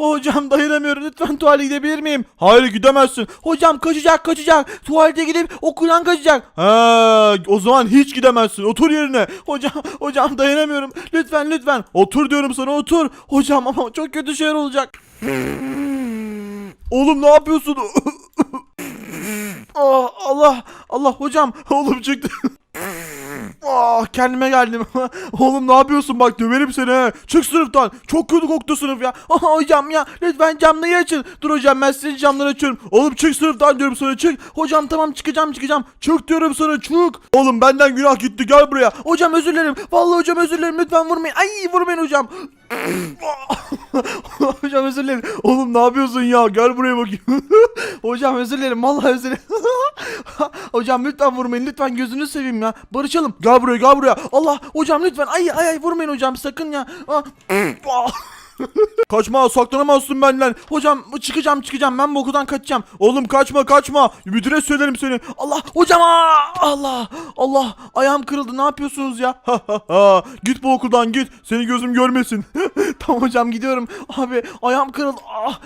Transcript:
Hocam dayanamıyorum lütfen tuvalete gidebilir miyim? Hayır gidemezsin. Hocam kaçacak kaçacak. Tuvalete gidip okuldan kaçacak. Ha, o zaman hiç gidemezsin. Otur yerine. Hocam hocam dayanamıyorum. Lütfen lütfen. Otur diyorum sana otur. Hocam ama çok kötü şeyler olacak. Oğlum ne yapıyorsun? Ah, Allah Allah hocam oğlum çıktı. Ah kendime geldim. Oğlum ne yapıyorsun bak döverim seni he. Çık sınıftan. Çok kötü koktu sınıf ya. Hocam ya lütfen camları açın. Dur hocam ben sizin camları açıyorum. Oğlum çık sınıftan diyorum sana çık. Hocam tamam çıkacağım çıkacağım. Çık diyorum sana çık. Oğlum benden günah gitti gel buraya. Hocam özür dilerim. Vallahi hocam özür dilerim lütfen vurmayın. Ay vurmayın hocam. hocam özür dilerim. Oğlum ne yapıyorsun ya? Gel buraya bakayım. hocam özür dilerim. Vallahi özür dilerim. Hocam lütfen vurmayın. Lütfen gözünü seveyim ya. Barışalım. Gel buraya gel buraya. Allah hocam lütfen. Ay ay ay vurmayın hocam sakın ya. Ah. Ah. Kaçma saklanamazsın benden. Hocam çıkacağım çıkacağım ben bu okuldan kaçacağım. Oğlum kaçma kaçma. Müdüre söylerim seni. Allah hocam aa! Allah Allah ayağım kırıldı ne yapıyorsunuz ya? Git bu okuldan git. Seni gözüm görmesin. tamam hocam gidiyorum. Abi ayağım kırıldı. Ah.